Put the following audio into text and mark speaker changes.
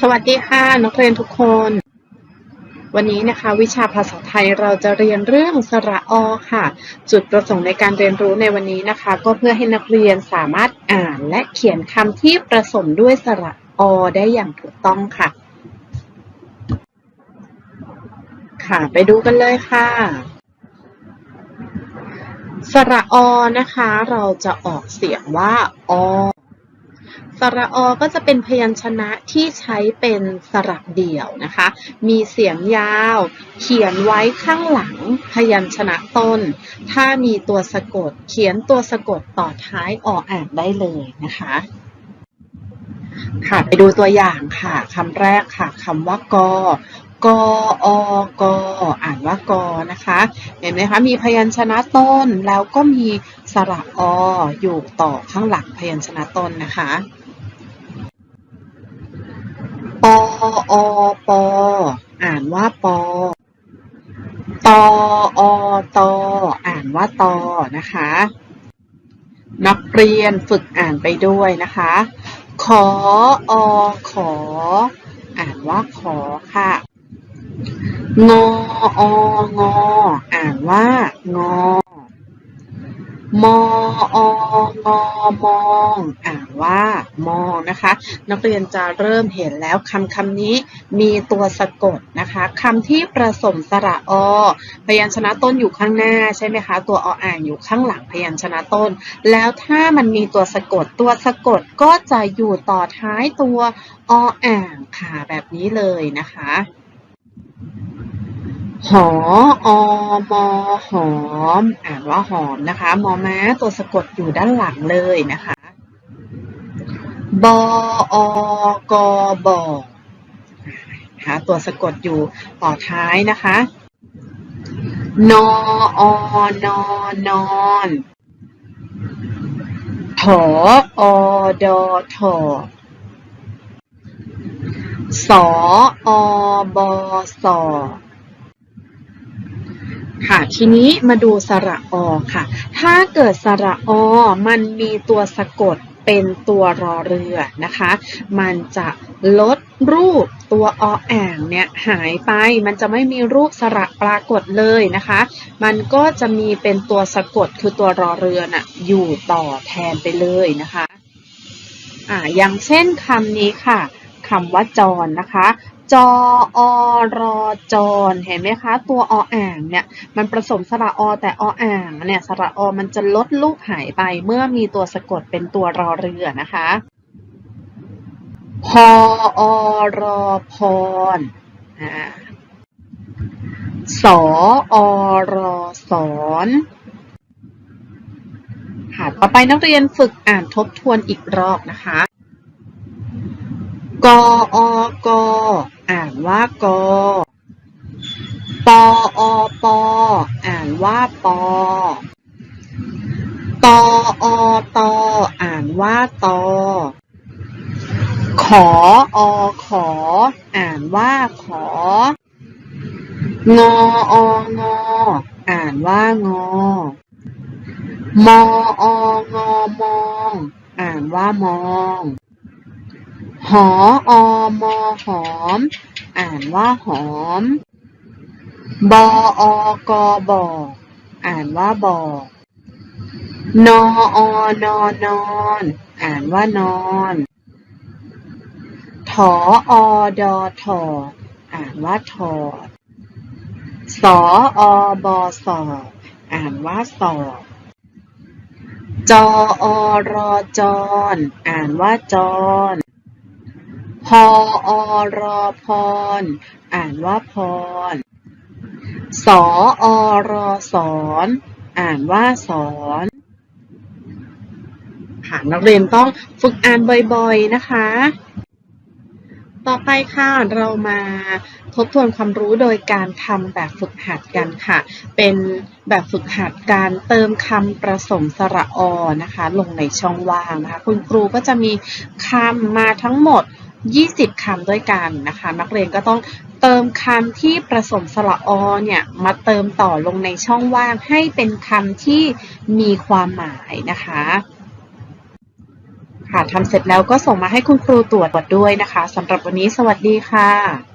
Speaker 1: สวัสดีค่ะนักเรียนทุกคน วันนี้นะคะ วิชาภาษาไทยเราจะเรียนเรื่องสระอค่ะ จุดประสงค์ในการเรียนรู้ในวันนี้นะคะ ก็เพื่อให้นักเรียนสามารถอ่านและเขียนคำที่ประสมด้วยสระอได้อย่างถูกต้องค่ะ ค่ะไปดูกันเลยค่ะสระอนะคะ เราจะออกเสียงว่าอ สระอก็จะเป็นพยัญชนะที่ใช้เป็นสระเดี่ยวนะคะ มีเสียงยาว เขียนไว้ข้างหลังพยัญชนะต้น ถ้ามีตัวสะกด เขียนตัวสะกดต่อท้ายออ่านได้เลยนะคะ ค่ะไปดูตัวอย่างค่ะคำแรกค่ะคำว่ากกออกอ่านว่ากอนะคะ เห็นไหมคะ มีพยัญชนะต้นแล้วก็มีสระออยู่ต่อข้างหลังพยัญชนะต้นนะคะป ออปออ่านว่าปอตออตออ่านว่าตอนะคะ นักเรียนฝึกอ่านไปด้วยนะคะขออขอ อ่านว่าขอค่ะ งอองออ่านว่างอ มอองอมองอ่านว่ามองนะคะ นักเรียนจะเริ่มเห็นแล้วคำคำนี้มีตัวสะกดนะคะคำที่ประสมสระอพยัญชนะต้นอยู่ข้างหน้าใช่ไหมคะตัวออ่างอยู่ข้างหลังพยัญชนะต้น แล้วถ้ามันมีตัวสะกด ตัวสะกดก็จะอยู่ต่อท้ายตัวออ่างค่ะแบบนี้เลยนะคะ หออมอหอม อ่านว่าหอมนะคะ มอม้าตัวสะกดอยู่ด้านหลังเลยนะคะ บออกบอนะคะตัวสะกดอยู่ต่อท้ายนะคะ นออนอนอนถออดอถอสออบอสอ ค่ะ ทีนี้มาดูสระอค่ะ ถ้าเกิดสระอ มันมีตัวสะกดเป็นตัวรอเรือนะคะ มันจะลดรูปตัวออ่างเนี่ยหายไป มันจะไม่มีรูปสระปรากฏเลยนะคะ มันก็จะมีเป็นตัวสะกดคือตัวรอเรือน่ะอยู่ต่อแทนไปเลยนะคะอ่าอย่างเช่นคำนี้ค่ะคำว่าจรนะคะ จออรอจรเห็นไหมคะ ตัวออ่างเนี่ยมันผสมสระอแต่ออ่างเนี่ยสระอมันจะลดลูกหายไปเมื่อมีตัวสะกดเป็นตัวรอเรือนะคะพออรอพรสออรอสอนค่ะต่อไปนักเรียนฝึกอ่านทบทวนอีกรอบนะคะกออก อ่านว่ากอ ปออปอ อ่านว่าปอ ตออตอ อ่านว่าตอ ขออขอ อ่านว่าขอ งอองอ อ่านว่างอ มอองอมอง อ่านว่ามอง หออมอหอม อ่านว่าหอม บออกบออ่านว่าบอกนออนอนอนอ่านว่านอนถออดอถออ่านว่าถอดสออบอสออ่านว่าสอดจออรอจรอ่านว่าจร พออรอพร อ่านว่าพร สออรอสอน อ่านว่าสอนค่ะนักเรียนต้องฝึกอ่านบ่อยๆนะคะ ต่อไปค่ะเรามาทบทวนความรู้โดยการทำแบบฝึกหัดกันค่ะ เป็นแบบฝึกหัดการเติมคำประสมสระอนะคะ ลงในช่องว่างนะคะ คุณครูก็จะมีคำมาทั้งหมด 20 คำด้วยกันนะคะ นักเรียนก็ต้องเติมคำที่ประสมสระอเนี่ยมาเติมต่อลงในช่องว่างให้เป็นคำที่มีความหมายนะคะค่ะทำเสร็จแล้วก็ส่งมาให้คุณครูตรวจด้วยนะคะสำหรับวันนี้สวัสดีค่ะ